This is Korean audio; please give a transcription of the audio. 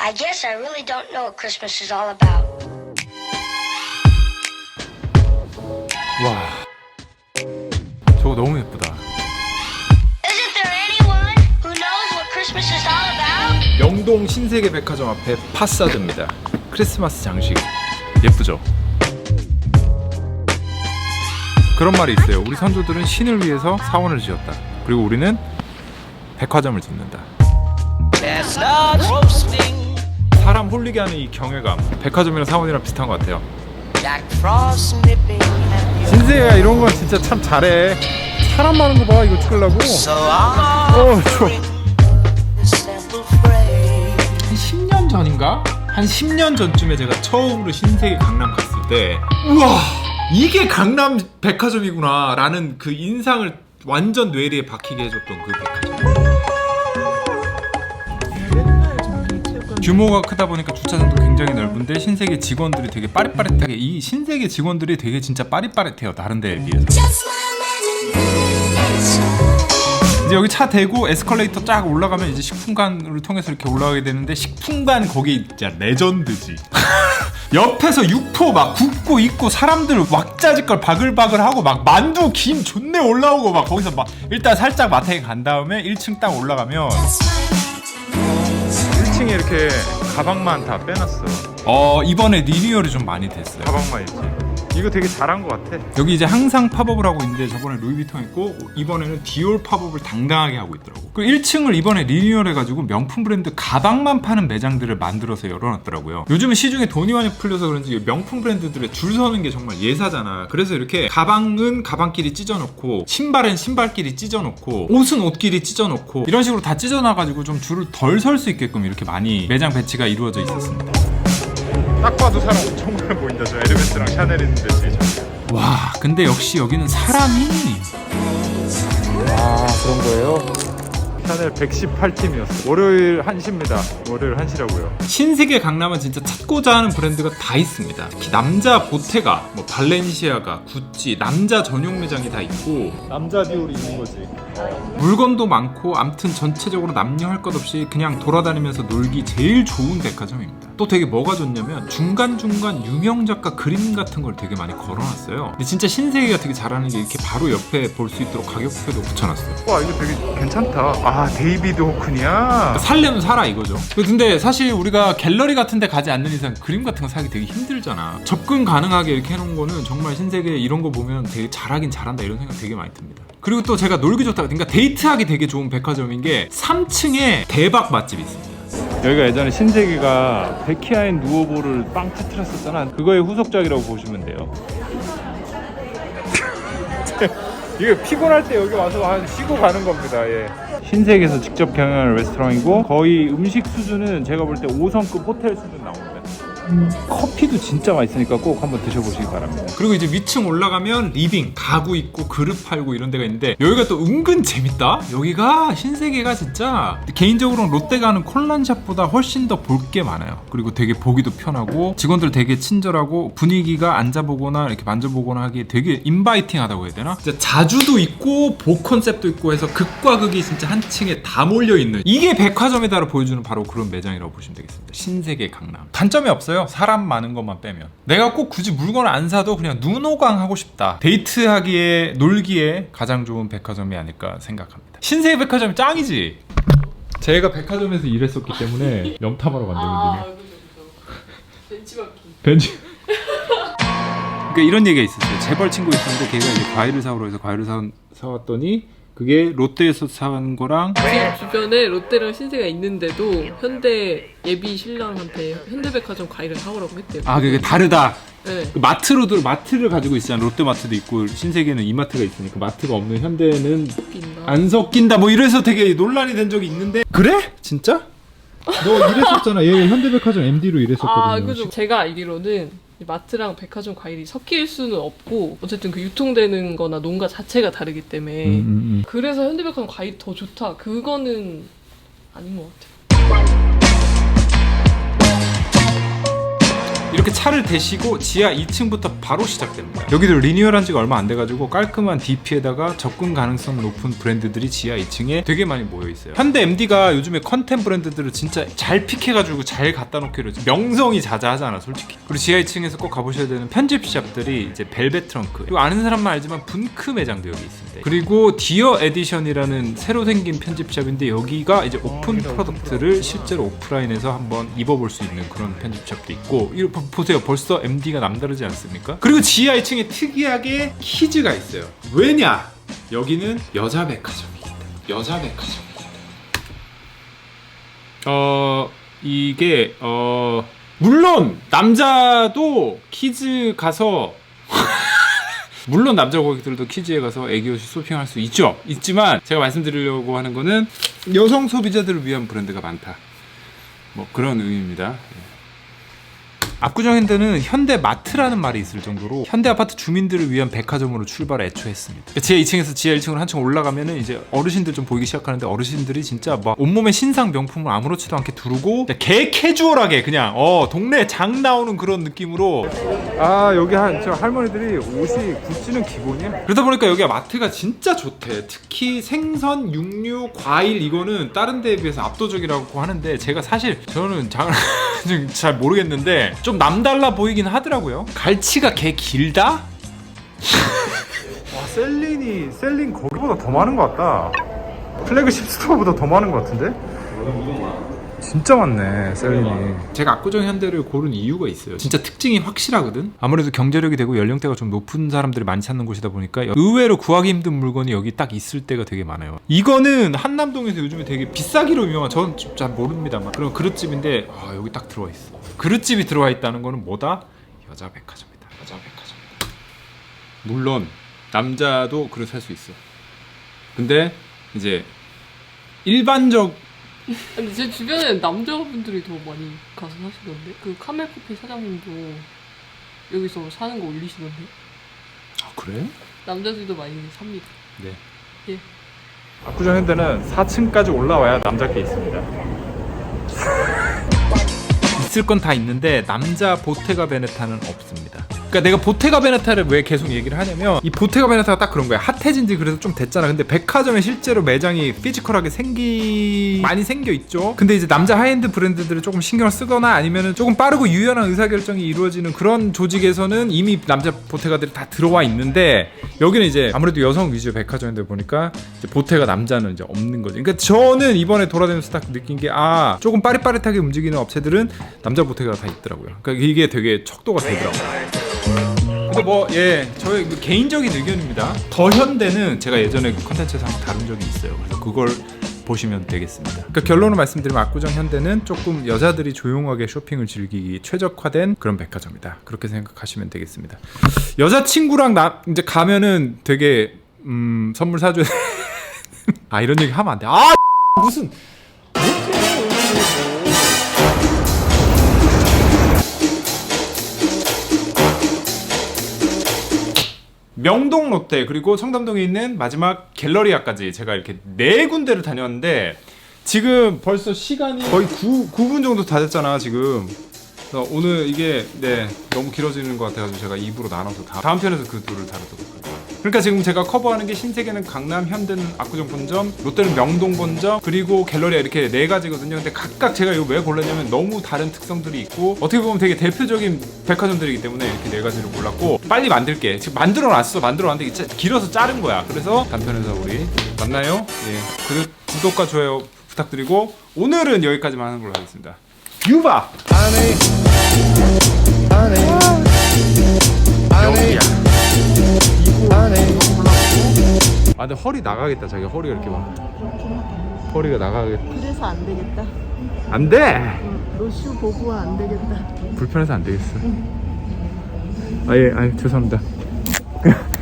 I guess I really don't know what Christmas is all about. 와 저거 너무 예쁘다 Isn't there anyone who knows what Christmas is all about? 영동 신세계 백화점 앞에 파사드입니다 크리스마스 장식 예쁘죠? 그런 말이 있어요 우리 선조들은 신을 위해서 사원을 지었다 그리고 우리는 백화점을 짓는다 Chestnuts roasting, 사람 홀리게 하는 이 경외감 백화점이랑 사원이랑 비슷한 것 같아요. 신세계가 이런 건 진짜 참 잘해 사람 많은 거 봐 이거 찍으려고 어. 한 10년 전인가? 한 10년 전쯤에 제가 처음으로 신세계 강남 갔을 때 우와 이게 강남 백화점이구나 라는 그 인상을 완전 뇌리에 박히게 해줬던 그 백화점 규모가 크다 보니까 주차장도 굉장히 넓은데 신세계 직원들이 되게 빠릿빠릿하게 이 신세계 직원들이 되게 진짜 빠릿빠릿해요 다른 데에 비해서 이제 여기 차 대고 에스컬레이터 쫙 올라가면 이제 식품관을 통해서 이렇게 올라가게 되는데 식품관 거기 진짜 레전드지. 옆에서 육포 막 굽고 있고 사람들 왁자지껄 바글바글 하고 막 만두 김 존내 올라오고 막 거기서 막 일단 살짝 마트에 간 다음에 1층 딱 올라가면 1층에 이렇게 가방만 다 빼놨어. 어 이번에 리뉴얼이 좀 많이 됐어요. 가방만 있지. 이거 되게 잘한 것 같아. 여기 이제 항상 팝업을 하고 있는데 저번에 루이비통 했고 이번에는 디올 팝업을 당당하게 하고 있더라고. 그 1층을 이번에 리뉴얼해가지고 명품 브랜드 가방만 파는 매장들을 만들어서 열어놨더라고요. 요즘은 시중에 돈이 많이 풀려서 그런지 명품 브랜드들의 줄 서는 게 정말 예사잖아. 그래서 이렇게 가방은 가방끼리 찢어놓고 신발은 신발끼리 찢어놓고 옷은 옷끼리 찢어놓고 이런 식으로 다 찢어놔가지고 좀 줄을 덜 설 수 있게끔 이렇게 많이 매장 배치가 이루어져 있었습니다. 딱 봐도 사람 엄청 많아 보인다. 저 에르메스랑 샤넬 있는데 되게 와, 근데 역시 여기는 사람이 아 그런 거예요? 샤넬 118팀이었어. 월요일 1시입니다. 월요일 1시라고요. 신세계 강남은 진짜 찾고자 하는 브랜드가 다 있습니다. 특히 남자 보테가, 뭐 발렌시아가, 구찌, 남자 전용 매장이 다 있고 남자 디올이 있는 거지. 물건도 많고 암튼 전체적으로 남녀 할 것 없이 그냥 돌아다니면서 놀기 제일 좋은 백화점입니다. 또 되게 뭐가 좋냐면 중간중간 유명 작가 그림 같은 걸 되게 많이 걸어놨어요. 근데 진짜 신세계가 되게 잘하는 게 이렇게 바로 옆에 볼 수 있도록 가격표도 붙여놨어요. 와 이거 되게 괜찮다. 아 데이비드 호큰이야. 살려면 살아 이거죠. 근데 사실 우리가 갤러리 같은 데 가지 않는 이상 그림 같은 거 사기 되게 힘들잖아. 접근 가능하게 이렇게 해놓은 거는 정말 신세계 이런 거 보면 되게 잘하긴 잘한다 이런 생각 되게 많이 듭니다. 그리고 또 제가 놀기 좋다. 그러니까 데이트하기 되게 좋은 백화점인 게 3층에 대박 맛집이 있습니다. 여기가 예전에 신세계가 베키아인 누오보를 빵 터트렸었잖아. 그거의 후속작이라고 보시면 돼요. 이게 피곤할 때 여기 와서 한 쉬고 가는 겁니다. 예. 신세계에서 직접 경영하는 레스토랑이고 거의 음식 수준은 제가 볼 때 5성급 호텔 수준 나옵니다. 커피도 진짜 맛있으니까 꼭 한번 드셔보시기 바랍니다. 그리고 이제 위층 올라가면 리빙, 가구 있고 그릇 팔고 이런 데가 있는데 여기가 또 은근 재밌다. 여기가 신세계가 진짜 개인적으로는 롯데가 하는 콜란샵보다 훨씬 더 볼 게 많아요. 그리고 되게 보기도 편하고 직원들 되게 친절하고 분위기가 앉아보거나 이렇게 만져보거나 하기에 되게 인바이팅하다고 해야 되나? 진짜 자주도 있고 복 컨셉도 있고 해서 극과 극이 진짜 한 층에 다 몰려 있는 이게 백화점에다가 보여주는 바로 그런 매장이라고 보시면 되겠습니다. 신세계 강남. 단점이 없어요. 사람 많은 것만 빼면. 내가 꼭 굳이 물건을 안 사도 그냥 눈호강 하고 싶다. 데이트하기에 놀기에 가장 좋은 백화점이 아닐까 생각합니다. 신세계 백화점이 짱이지. 제가 백화점에서 일했었기 때문에 명탐하러 간 적이 아, 있는데 그죠, 그죠. 벤치마킹. 벤치. 그러니까 이런 얘기가 있었어요. 재벌 친구 있었는데 걔가 이제 과일을 사오러 해서 과일을 사, 사왔더니 그게 롯데에서 사온 거랑 집 주변에 롯데랑 신세가 있는데도 현대 예비 신랑한테 현대백화점 과일을 사오라고 했대요. 아 그게 다르다. 네. 그 마트로도 마트를 가지고 있잖아. 롯데마트도 있고 신세계는 이마트가 있으니까 마트가 없는 현대는 낀다. 안 섞인다. 뭐 이래서 되게 논란이 된 적이 있는데 그래? 진짜? 너 일했었잖아. 얘 현대백화점 MD로 일했었거든요. 아, 그죠. 제가 알기로는 이 마트랑 백화점 과일이 섞일 수는 없고 어쨌든 그 유통되는 거나 농가 자체가 다르기 때문에 음, 음, 음. 그래서 현대백화점 과일이 더 좋다. 그거는 아닌 것 같아요. 이렇게 차를 대시고 지하 2층부터 바로 시작됩니다. 여기도 리뉴얼한 지가 얼마 안 돼가지고 깔끔한 DP에다가 접근 가능성 높은 브랜드들이 지하 2층에 되게 많이 모여 있어요. 현대 MD가 요즘에 컨템 브랜드들을 진짜 잘 픽해가지고 잘 갖다 놓기로 명성이 자자하잖아, 솔직히. 그리고 지하 2층에서 꼭 가보셔야 되는 편집샵들이 이제 벨벳 트렁크. 그리고 아는 사람만 알지만 분크 매장도 여기 있습니다. 그리고 디어 에디션이라는 새로 생긴 편집샵인데 여기가 이제 오픈 프로덕트를 실제로 오프라인에서 한번 입어볼 수 있는 그런 편집샵도 있고 보- 보세요 벌써 MD가 남다르지 않습니까? 그리고 지하 2층에 특이하게 키즈가 있어요 왜냐? 여기는 여자 백화점이기 때문에 여자 때문에 어 이게 어 물론 남자도 키즈 가서 물론 남자 고객들도 키즈에 가서 애기 옷이 쇼핑할 수 있죠. 있지만 제가 말씀드리려고 하는 거는 여성 소비자들을 위한 브랜드가 많다. 뭐 그런 의미입니다. 예. 압구정 현대는 현대 마트라는 말이 있을 정도로 현대 아파트 주민들을 위한 백화점으로 출발을 애초에 했습니다. 지하 2층에서 지하 1층으로 한층 올라가면은 이제 어르신들 좀 보이기 시작하는데 어르신들이 진짜 막 온몸에 신상 명품을 아무렇지도 않게 두르고 개 캐주얼하게 그냥 어 동네 장 나오는 그런 느낌으로 아 여기 한 저 할머니들이 옷이 구찌는 기본이야. 그러다 보니까 여기가 마트가 진짜 좋대. 특히 생선, 육류, 과일 이거는 다른 데에 비해서 압도적이라고 하는데 제가 사실 저는 잘, 잘 모르겠는데 좀 남달라 보이긴 하더라고요. 갈치가 개 길다? 와 셀린이 셀린 거기보다 더 많은 것 같다. 플래그십 스토어보다 더 많은 것 같은데? 진짜 많네 셀린이. 제가 압구정 현대를 고른 이유가 있어요. 진짜 특징이 확실하거든. 아무래도 경제력이 되고 연령대가 좀 높은 사람들이 많이 찾는 곳이다 보니까 의외로 구하기 힘든 물건이 여기 딱 있을 때가 되게 많아요. 이거는 한남동에서 요즘에 되게 비싸기로 유명한 좀잘 모릅니다만 그런 그릇집인데 아, 여기 딱 들어와 있어. 그릇집이 들어와 있다는 거는 뭐다? 여자 백화점이다. 여자 백화점이다. 물론 남자도 그릇 살 수 있어. 근데 이제 일반적 근데 제 주변에 남자분들이 더 많이 가서 사시던데 그 카멜 커피 사장님도 여기서 사는 거 올리시던데 아 그래? 남자들도 많이 삽니다. 네. 예. 압구정 현대는 4층까지 올라와야 남자께 있습니다. 있을 건 다 있는데 남자 보테가 베네타는 없습니다. 그러니까 내가 보테가 베네타를 왜 계속 얘기를 하냐면 이 보테가 베네타가 딱 그런 거야. 핫해진 지 그래서 좀 됐잖아. 근데 백화점에 실제로 매장이 피지컬하게 생기 많이 생겨 있죠. 근데 이제 남자 하이엔드 브랜드들을 조금 신경을 쓰거나 아니면은 조금 빠르고 유연한 의사결정이 이루어지는 그런 조직에서는 이미 남자 보테가들이 다 들어와 있는데 여기는 이제 아무래도 여성 위주의 백화점인데 보니까 이제 보테가 남자는 이제 없는 거지. 그러니까 저는 이번에 돌아다니면서 딱 느낀 게 아 조금 빠릿빠릿하게 움직이는 업체들은 남자 보테가 다 있더라고요. 그러니까 이게 되게 척도가 되더라고요. 근데 뭐예 저의 그 개인적인 의견입니다. 더 현대는 제가 예전에 그 컨텐츠에서 한번 다룬 적이 있어요. 그래서 그걸 보시면 되겠습니다. 그러니까 결론을 말씀드리면 압구정 현대는 조금 여자들이 조용하게 쇼핑을 즐기기 최적화된 그런 백화점이다. 그렇게 생각하시면 되겠습니다. 여자 친구랑 나 이제 가면은 되게 음 선물 사줘야 돼. 아 이런 얘기 하면 안 돼. 아 무슨 명동 롯데 그리고 청담동에 있는 마지막 갤러리아까지 제가 이렇게 네 군데를 다녔는데 지금 벌써 시간이 거의 9, 9분 정도 다 됐잖아 지금. 그래서 오늘 이게 네 너무 길어지는 것 같아가지고 제가 2부로 나눠서 다, 다음 편에서 그 둘을 다루도록 할게요 그러니까 지금 제가 커버하는 게 신세계는 강남, 현대는 압구정 본점, 롯데는 명동 본점, 그리고 갤러리아 이렇게 네 가지거든요. 근데 각각 제가 이거 왜 골랐냐면 너무 다른 특성들이 있고 어떻게 보면 되게 대표적인 백화점들이기 때문에 이렇게 네 가지를 골랐고 빨리 만들게. 지금 만들어 놨어. 만들어 놨는데 이게 짜- 길어서 자른 거야. 그래서 단편에서 우리 만나요. 예. 그리고 구독과 좋아요 부탁드리고 오늘은 여기까지만 하는 걸로 하겠습니다. 유바. 여기 아 근데 허리 나가겠다. 자기 허리가 이렇게 막 허리가 나가겠다 그래서 안 되겠다. 안돼! 로슈 보부は안 되겠다. 불편해서 안 되겠어. 아예 아 죄송합니다